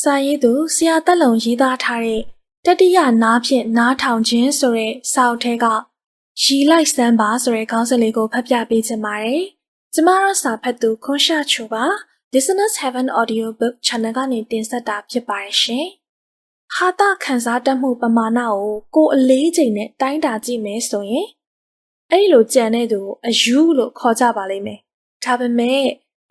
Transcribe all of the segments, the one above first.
စာရေးသူဆရာတက်လုံရေးသားထားတဲ့တတိယနားဖြင့်နားထောင်ခြင်းဆိုတဲ့စာအုပ်ထဲကရီလိုက်စမ်းပါဆိုတဲ့ခေါင်းစဉ်လေးကိုဖတ်ပြပေးချင်ပါတယ်။ကျမတို့စာဖတ်သူခွန်ရှာချူပါ Listeners Heaven Audio Book Channel ကနေတင်ဆက်တာဖြစ်ပါတယ်ရှင်။ဟာတာခန်းစားတတ်မှုပမာဏကိုကိုယ်အလေးချိန်နဲ့တိုင်းတာကြည့်မယ်ဆိုရင်အဲ့လိုကြံတဲ့သူကိုအယူလို့ခေါ်ကြပါလိမ့်မယ်။ဒါပေမဲ့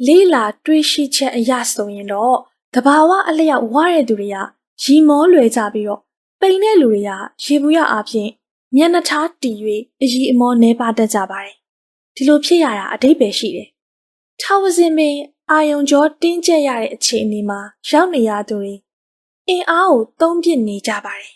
လေးလာတွေးရှိချက်အရဆိုရင်တော့ တဘာဝအလျောက်ဝါတဲ့သူတွေကရီမောလွယ်ကြပြီးတော့ပိန်တဲ့လူတွေကရေဘူးရအားဖြင့်မျက်နှာထားတီ၍အကြီးအမောနှဲပါတတ်ကြပါတယ်။ဒီလိုဖြစ်ရတာအတိတ်ပဲရှိတယ်။ထာဝစဉ်ပင်အာယုံကြောတင်းကျပ်ရတဲ့အခြေအနေမှာရောက်နေရသူတွေအင်အားကိုသုံးပြနေကြပါတယ်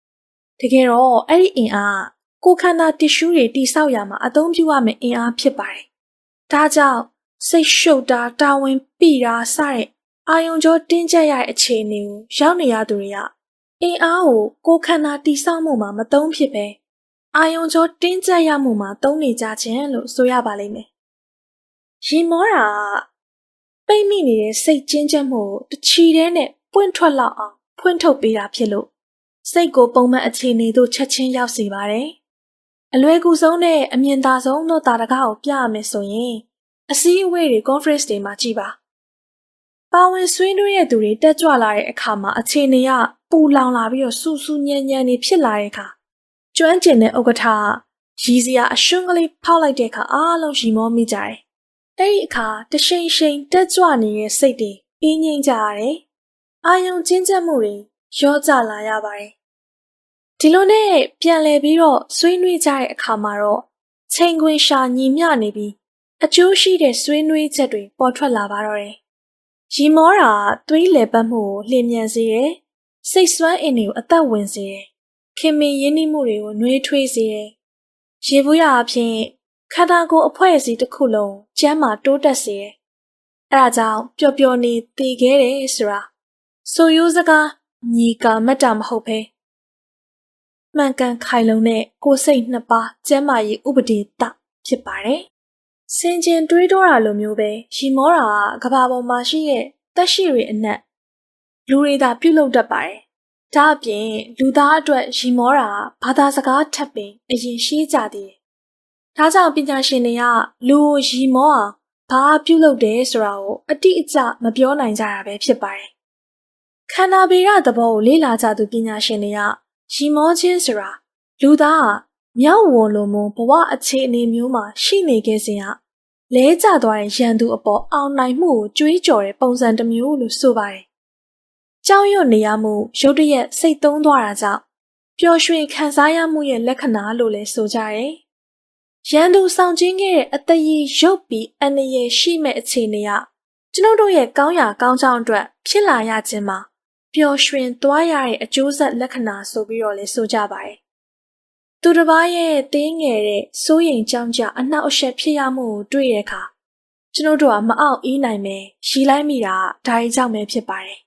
။တကယ်တော့အဲ့ဒီအင်အားကကိုယ်ခန္ဓာတ िश ူးတွေတိဆောက်ရမှာအသုံးပြုရမယ့်အင်အားဖြစ်ပါတယ်။ဒါကြောင့်စိတ်ရှုပ်တာတာဝန်ပိတာစတဲ့ အာယုံကြောတင်းကျပ်ရတဲ့အခြေအနေကိုရောက်နေရသူတွေကအင်အားကိုကိုယ်ခန္ဓာတိဆောက်မှုမှာမသုံးဖြစ်ပဲအာယုံကြောတင်းကျပ်ရမှုမှာသုံးနေကြခြင်းလို့ဆိုရပါလိမ့်မယ်။ရင်မောတာကပိတ်မိနေတဲ့စိတ်ကျဉ်းကျပ်မှုကိုတချီတဲနဲ့ပွင့်ထွက်လောက်အောင်ဖွင့်ထုတ်ပေးတာဖြစ်လို့စိတ်ကိုပုံမှန်အခြေအနေသို့ချက်ချင်းရောက်စေပါတယ်။အလွယ်ကူဆုံးနဲ့အမြင်သာဆုံးသောတာရကကိုပြရမယ်ဆိုရင်အစည်းအဝေးတွေ conference တွေမှာကြည်ပါ။ ပါဝင်ဆွေးနွေးတဲ့သူတွေတက်ကြွလာတဲ့အခါမှာအခြေအနေကပူလောင်လာပြီးတော့စူးစူးညံ့ညံ့နေဖြစ်လာတဲ့အခါကျွမ်းကျင်တဲ့ဥက္ကဋ္ဌရီစရာအရှွန်းကလေးဖောက်လိုက်တဲ့အခါအားလုံးရီမောမိကြတယ်။အဲ့ဒီအခါတရှိန်ရှိန်တက်ကြွနေတဲ့စိတ်တွေအေးငြိမ်ကြရတယ်။အာယုံကျဉ်ကျပ်မှုတွေရောကြလာရပါတယ်။ဒီလိုနဲ့ပြန်လည်ပြီးတော့ဆွေးနွေးကြတဲ့အခါမှာတော့ချိန်ခွင်ရှာညီမျှနေပြီးအကျိုးရှိတဲ့ဆွေးနွေးချက်တွေပေါ်ထွက်လာပါတော့တယ်။ ရီမောတာသွေးလေပတ်မှုကိုလျင်မြန်စေတယ်။စိတ်ဆွမ်းအင်တွေကိုအသက်ဝင်စေတယ်။ခင်မင်ရင်းနှီးမှုတွေကိုနှွေးထွေးစေတယ်။ရေဘူးရအဖြစ်ခန္ဓာကိုယ်အဖွဲ့အစည်းတစ်ခုလုံးကျမ်းမာတိုးတက်စေတယ်။အဲဒါကြောင့်ပျော်ပျော်နေတည်ခဲ့တယ်ဆိုတာဆိုရိုးစကားညီကာမတ်တာမဟုတ်ပဲမှန်ကန်ခိုင်လုံတဲ့ကိုယ်စိတ်နှစ်ပါးကျမ်းမာရေးဥပဒေတဖြစ်ပါတယ်။ စင်ကျင်တွေးတောတာလိုမျိုးပဲရီမောတာကကဘာပေါ်မှာရှိတဲ့တက်ရှိတွေအနက်လူတွေသာပြုတ်လုတတ်ပါတယ်။ဒါအပြင်လူသားအတွက်ရီမောတာဘာသာစကားထပ်ပင်အရင်ရှိကြသေးတယ်။ဒါကြောင့်ပညာရှင်တွေကလူကိုရီမောအောင်ဘာပြုတ်လုတယ်ဆိုတာကိုအတိအကျမပြောနိုင်ကြတာပဲဖြစ်ပါတယ်။ခန္ဓာဗေဒသဘောကိုလေ့လာကြသူပညာရှင်တွေကရီမောခြင်းဆိုတာလူသားက မြောက်ဝန်လိုမျိုးဘဝအခြေအနေမျိုးမှာရှိနေခဲ့စဉ်ကလဲကျသွားတဲ့ရန်သူအပေါ်အောင်နိုင်မှုကိုကြွေးကြော်တဲ့ပုံစံတစ်မျိုးလို့ဆိုပါတယ်။ကြောက်ရွံ့နေရမှုရုတ်တရက်စိတ်သုံးသွားတာကြောင့်ပျော်ရွှင်ခံစားရမှုရဲ့လက္ခဏာလို့လည်းဆိုကြတယ်။ရန်သူဆောင်ကျင်းခဲ့တဲ့အတရီရုပ်ပြီးအန္တရာယ်ရှိမဲ့အခြေအနေကကျွန်ုပ်တို့ရဲ့ကောင်းရာကောင်းကြောင်းအတွက်ဖြစ်လာရခြင်းမှာပျော်ရွှင်သွားရတဲ့အကျိုးဆက်လက္ခဏာဆိုပြီးတော့လည်းဆိုကြပါတယ်။ သူတစ်ပါးရဲ့တင်းငယ်တဲ့စိုးရိမ်ကြောင်းကြအနှောက်အယှက်ဖြစ်ရမှုကိုတွေ့ရတဲ့အခါကျွန်ုပ်တို့ကမအောင်အေးနိုင်မယ်ရီလိုက်မိတာဒါရီကြောင့်ပဲဖြစ်ပါတယ်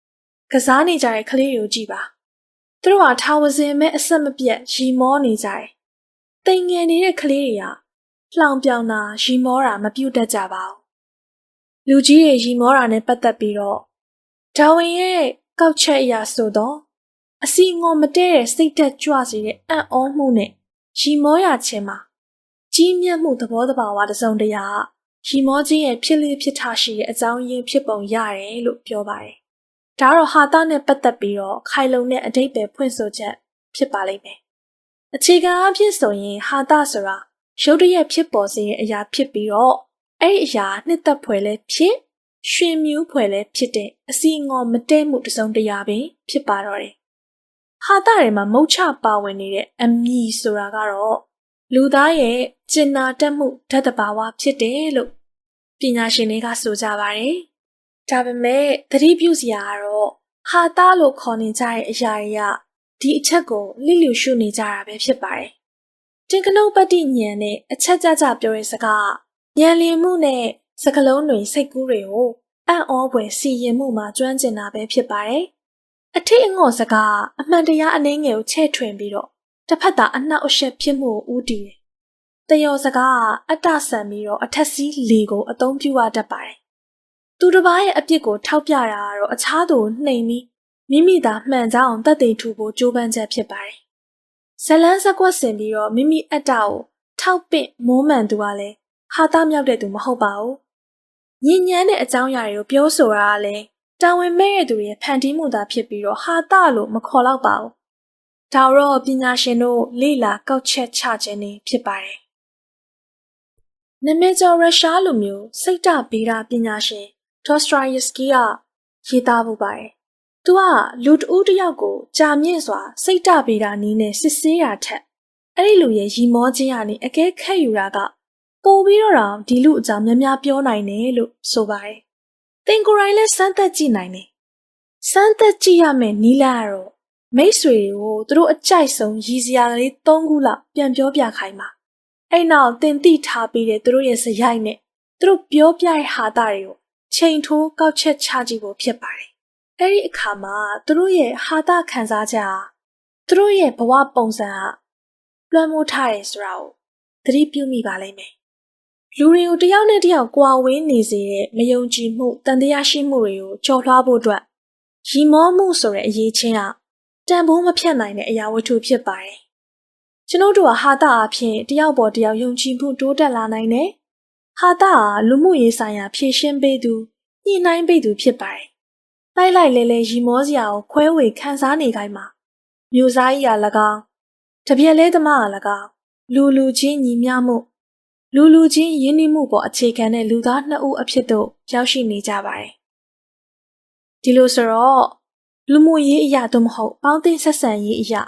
။ကစားနေကြတဲ့ကလေးတွေကိုကြည့်ပါ။သူတို့ကထာဝစဉ်မဲ့အဆက်မပြတ်ရီမောနေကြတယ်။တိမ်ငယ်နေတဲ့ကလေးတွေကလှောင်ပြောင်တာရီမောတာမပြုတ်တတ်ကြပါဘူး။လူကြီးတွေရီမောတာနဲ့ပတ်သက်ပြီးတော့ဒါဝင်ရဲ့ကောက်ချက်အရာဆိုတော့ အစီငေါ်မတဲတဲ့စိတ်သက်ကြွစေတဲ့အံ့ဩမှုနဲ့ရီမောရခြင်းမှာကြီးမြတ်မှုသဘောတဘာဝတစုံတရာရီမောခြင်းရဲ့ဖြစ်လေဖြစ်ထားရှိတဲ့အကြောင်းရင်းဖြစ်ပုံရတယ်လို့ပြောပါတယ်။ဒါတော့ဟာတာနဲ့ပတ်သက်ပြီးတော့ခိုင်လုံတဲ့အတိတ်ပဲဖွင့်ဆိုချက်ဖြစ်ပါလိမ့်မယ်။အခြေခံအဖြစ်ဆိုရင်ဟာတာဆိုတာရုပ်တရက်ဖြစ်ပေါ်စေတဲ့အရာဖြစ်ပြီးတော့အဲ့ဒီအရာနှစ်သက်ဖွယ်လဲဖြစ်ရွှင်မြူးဖွယ်လဲဖြစ်တဲ့အစီငေါ်မတဲမှုတစုံတရာပင်ဖြစ်ပါတော့တယ်။ ဟာတာတွေမှာမုတ်ချပါဝင်နေတဲ့အမည်ဆိုတာကတော့လူသားရဲ့ကျင်နာတတ်မှုဓာတ်တဘာဝဖြစ်တယ်လို့ပညာရှင်တွေကဆိုကြပါတယ်။ဒါပေမဲ့သတိပြုစရာကတော့ဟာတာလို့ခေါ်နေကြတဲ့အရာတွေကဒီအချက်ကိုလိလျူရှုနေကြတာပဲဖြစ်ပါတယ်။တင်ကနုပတ္တိဉာဏ်နဲ့အချက်ကြကြပြောတဲ့စကားဉာဏ်လင်မှုနဲ့စကလုံးတွေစိတ်ကူးတွေကိုအံ့ဩဖွယ်စီရင်မှုမှာကျွမ်းကျင်တာပဲဖြစ်ပါတယ်။ အထိတ်အငေါ့စကားအမှန်တရားအနှင်းငယ်ကိုချဲ့ထွင်ပြီးတော့တစ်ဖက်သာအနှောက်အယှက်ဖြစ်မှုကိုဥတည်တယ်။တယောစကားအတ္တဆန်ပြီးတော့အထက်စီးလေကိုအသုံးပြုရတတ်ပါတယ်သူတစ်ပါးရဲ့အပြစ်ကိုထောက်ပြတာကတော့အခြားသူကိုနှိမ်ပြီးမိမိသာမှန်ကြောင်းတတ်သိထူဖို့ကြိုးပမ်းချက်ဖြစ်ပါတယ်။ဇလန်းစကွက်ဆင်ပြီးတော့မိမိအတ္တကိုထောက်ပင့်မိုးမှန်သူကလည်းဟာတာမြောက်တဲ့သူမဟုတ်ပါဘူး။ညဉ့်ညမ်းတဲ့အကြောင်းအရာတွေကိုပြောဆိုတာကလည်း တာဝန်မဲ့တဲ့သူတွေရဲ့ဖန်တီးမှုသာဖြစ်ပြီးတော့ဟာတာလို့မခေါ်တော့ပါဘူး။ဒါတော့ပညာရှင်တို့လေ့လာကောက်ချက်ချခြင်းနေဖြစ်ပါတယ်။နမည်ကျော်ရုရှားလူမျိုးစိတ်တဗေဒပညာရှင်ဒေါစထရိုင်ယစကီကရေးသားမှုပါတယ်။သူကလူတဦးတစ်ယောက်ကိုကြာမြင့်စွာစိတ်တဗေဒနီးနဲ့စစ်ဆေးတာထက်အဲ့ဒီလူရဲ့ရီမောခြင်းကနေအကဲခတ်ယူတာကပိုပြီးတော့တောင်ဒီလူအကြောင်းများများပြောနိုင်တယ် လို့ဆိုပါတယ်။ သင်ကိုယ်တိုင်လည်းစမ်းသပ်ကြည့်နိုင်တယ်။စမ်းသပ်ကြည့်ရမယ့်နီလာကတော့မိတ်ဆွေတွေကိုသူတို့အကြိုက်ဆုံးရည်စရာကလေး၃ခုလောက်ပြန်ပြောပြခိုင်းပါ။အဲ့နောက်သင်သိထားပြီးတဲ့သူတို့ရဲ့စရိုက်နဲ့သူတို့ပြောပြတဲ့ဟာတာတွေကိုချိန်ထိုးကောက်ချက်ချကြည့်ဖို့ဖြစ်ပါတယ်။အဲ့ဒီအခါမှာသူတို့ရဲ့ဟာတာခံစားချက်ဟာသူတို့ရဲ့ဘဝပုံစံဟာလွှမ်းမိုးထားတယ်ဆိုတာကိုသတိပြုမိပါလိမ့်မယ်။ လူတွေကိုတယောက်နဲ့တယောက်ကြွာဝင်းနေစေတဲ့မယုံကြည်မှုတန်တရားရှိမှုတွေကိုကျော်လွှားဖို့အတွက်ရီမောမှုဆိုတဲ့အရေးချင်းကတန်ဖိုးမဖြတ်နိုင်တဲ့အရာဝတ္ထုဖြစ်ပါတယ်။ကျွန်တော်တို့ကဟာတာအဖြစ်တယောက်ပေါ်တယောက်ယုံကြည်မှုတိုးတက်လာနိုင်တယ်။ဟာတာကလူမှုရေးဆိုင်ရာဖြည့်ရှင်းပေးသူညှိနှိုင်းပေးသူဖြစ်ပါတယ်။လိုက်လိုက်လဲလဲရီမောစရာကိုခွဲဝေခန်းစားနေခိုင်းမှာမျိုးစားကြီးက၎င်းတပြက်လဲသမားက၎င်းလူလူချင်းညီမျှမှု လူလူချင်းရင်းနှီးမှုပေါ်အခြေခံတဲ့လူသားနှစ်ဦးအဖြစ်သို့ရောက်ရှိနေကြပါတယ်။ဒီလိုဆိုတော့လူမှုရေးအရာသို့မဟုတ်ပေါင်းသင်းဆက်ဆံရေးအရာ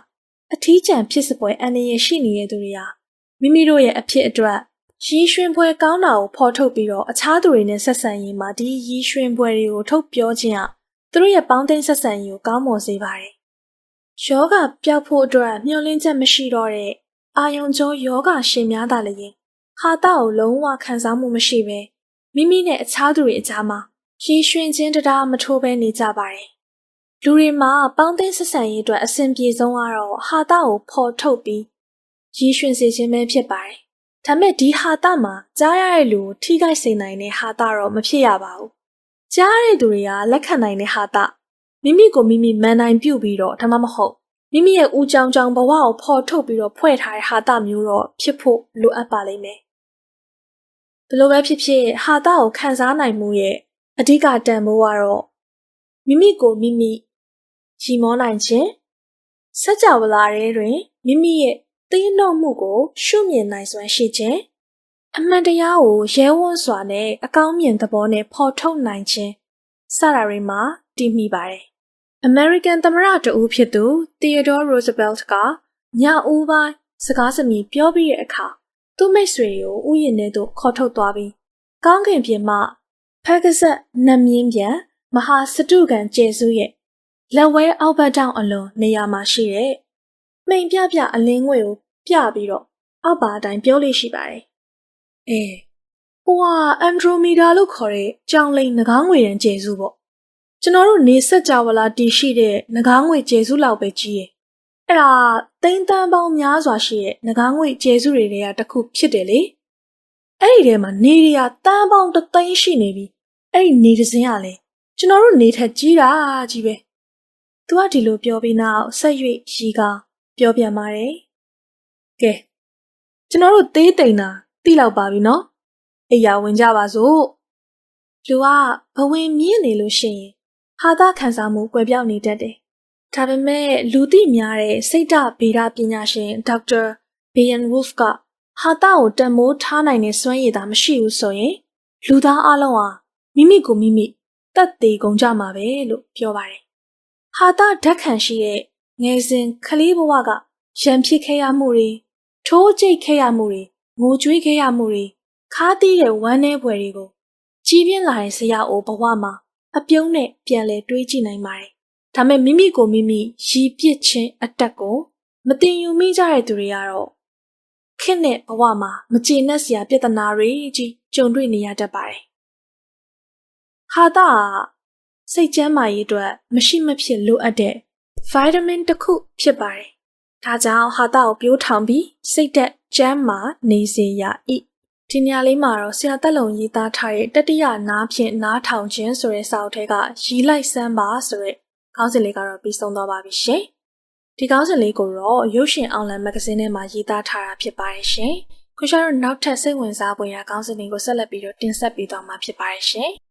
အထီးကျန်ဖြစ်စပွဲအန္တရာယ်ရှိနေတဲ့သူတွေဟာမိမိတို့ရဲ့အဖြစ်အတွက်ရီးရွှင်ပွဲကောင်းတာကိုဖော်ထုတ်ပြီးတော့အခြားသူတွေနဲ့ဆက်ဆံရေးမှာဒီရီးရွှင်ပွဲတွေကိုထုတ်ပြောခြင်းဟာသူတို့ရဲ့ပေါင်းသင်းဆက်ဆံရေးကိုကောင်းမွန်စေပါတယ်။ယောဂပျောက်ဖို့အတွက်မျှော်လင့်ချက်မရှိတော့တဲ့အာယုံကျော်ယောဂရှင်များသာလည်း ဟာတာကိုလုံးဝခံစားမှုမရှိဘဲမိမိနဲ့အခြားသူတွေအကြားမှာရီးရွှင်ခြင်းတရားမထိုးဘဲနေကြပါတယ်။လူတွေမှာပေါင်းသင်းဆက်ဆံရေးအတွက်အဆင်ပြေဆုံးကတော့ဟာတာကိုဖော်ထုတ်ပြီးရီးရွှင်စေခြင်းပဲဖြစ်ပါတယ်။ဒါမဲ့ဒီဟာတာမှာကြားရတဲ့လူကိုထိခိုက်စေနိုင်တဲ့ဟာတာတော့မဖြစ်ရပါဘူး။ကြားရတဲ့သူတွေကလက်ခံနိုင်တဲ့ဟာတာမိမိကိုမိမိမန်နိုင်ပြုတ်ပြီးတော့ဒါမှမဟုတ်မိမိရဲ့ဦးကြောင်ကြောင်ဘဝကိုဖော်ထုတ်ပြီးတော့ဖွဲ့ထားတဲ့ဟာတာမျိုးတော့ဖြစ်ဖို့လိုအပ်ပါလိမ့်မယ်။ ဘယ်လိုပဲဖြစ်ဖြစ်ဟာတာကိုခံစားနိုင်မှုရဲ့အဓိကတန်ဖိုးကတော့မိမိကိုမိမိရီမောနိုင်ခြင်းစัจ java လာထဲတွင်မိမိရဲ့သိနှုတ်မှုကို ရှုမြင်နိုင်စွမ်းရှိခြင်းအမှန်တရားကိုရဲဝံ့စွာနဲ့အကောင်းမြင်သဘောနဲ့ဖော်ထုတ်နိုင်ခြင်းစတာတွေမှာတည်မိပါတယ်။ American သမ္မတတဦးဖြစ်သူ Theodore Roosevelt ကညဦးပိုင်းစကားစမြည်ပြောပြီးတဲ့အခါ သူ့မိတ်ဆွေကိုဥယျာဉ်ထဲသို့ခေါ်ထုတ်သွားပြီးကောင်းကင်ပြင်မှဖက်ကဆက်နမင်းပြန်မဟာစတုကန်ကျေစုရဲ့လက်ဝဲအောက်ဘက်တောင်အလွန်နေရာမှာရှိတဲ့မိန်ပြပြအလင်းငွေကိုပြပြီးတော့အောက်ပါအတိုင်းပြောလို့ရှိပါတယ်။အဲဟိုကအန်ဒရိုမီဒါလို့ခေါ်တဲ့ကြောင်လိန်ငကားငွေရန်ကျေစုပေါ့။ကျွန်တော်တို့နေဆက်ကြဝလာတည်ရှိတဲ့ငကားငွေကျေစုလောက်ပဲကြီးရဲ့။ အဲ့ဒါတိန်းတန်းပေါင်းများစွာရှိတဲ့ငကားငွေကျေစုတွေတွေကတစ်ခုဖြစ်တယ်လေ။အဲ့ဒီထဲမှာနေရတန်းပေါင်းတသိန်းရှိနေပြီ။အဲ့ဒီနေတစင်းကလည်းကျွန်တော်တို့နေထက်ကြီးတာကြီးပဲ။ तू ကဒီလိုပြောပြီးနောက်ဆက်၍ရီကပြောပြပါတယ်။ကဲကျွန်တော်တို့သေးတိန်တာတိလောက်ပါပြီနော်။အိယာဝင်ကြပါစို့။လူကဘဝင်မြင့်နေလို့ရှိရင်ဟာသခံစားမှုကွယ်ပြောက်နေတတ်တယ်။ ဒါပေမဲ့လူသိများတဲ့စိတ်ဓာတ်ဗေဒပညာရှင်ဒေါက်တာဘီယန်ဝုဖ်ကဟာသကိုတန်မိုးထားနိုင်တဲ့စွမ်းရည်သာမရှိဘူးဆိုရင် လူသားအလုံးဟာမိမိကိုမိမိတတ်သေးကုန်ကြမှာပဲလို့ပြောပါတယ်။ဟာတာဓာတ်ခံရှိတဲ့ငယ်စဉ်ကလေးဘဝကရံဖြစ်ခဲ့ရမှုတွေထိုးကြိတ်ခဲ့ရမှုတွေငိုကြွေးခဲ့ရမှုတွေခါးတီးတဲ့ဝမ်းနည်းဖွယ်တွေကိုကြီးပြင်းလာတဲ့ဆရာအိုဘဝမှာအပြုံးနဲ့ပြန်လဲတွေးကြည့်နိုင်ပါတယ်။ ဒါမဲ့မိမိကိုမိမိရီပစ်ခြင်းအတက်ကိုမတင်ယူမိကြတဲ့သူတွေကတော့ခင့်တဲ့ဘဝမှာမကျေနပ်စရာပြဿနာတွေကြီးကြုံတွေ့နေရတတ်ပါတယ်ဟာတာစိတ်ကျန်းမာရေးအတွက်မရှိမဖြစ်လိုအပ်တဲ့ဗိုက်တာမင်တစ်ခုဖြစ်ပါတယ်။ဒါကြောင့်ဟာတာကိုပြိုးထောင်ပြီးစိတ်သက်ကျန်းမာနေစေရ၏။ဒီနေရာလေးမှာတော့ဆရာတက်လုံရေးသားထားတဲ့တတိယနားဖြင့်နားထောင်ခြင်းဆိုတဲ့စာအုပ်ထဲကရီလိုက်စမ်းပါဆိုတဲ့ ခေါင်းစဉ်လေးကတော့ပြီးဆုံးသွားပါပြီရှင်။ဒီခေါင်းစဉ်လေးကိုတော့ရုပ်ရှင်အောင်လန်မဂ္ဂဇင်းထဲမှာရေးသားထားတာဖြစ်ပါတယ်ရှင်။ခုရှာတော့နောက်ထပ်စိတ်ဝင်စားဖွယ်ရာခေါင်းစဉ်တွေကိုဆက်လက်ပြီးတော့တင်ဆက်ပေးသွားမှာဖြစ်ပါတယ်ရှင်။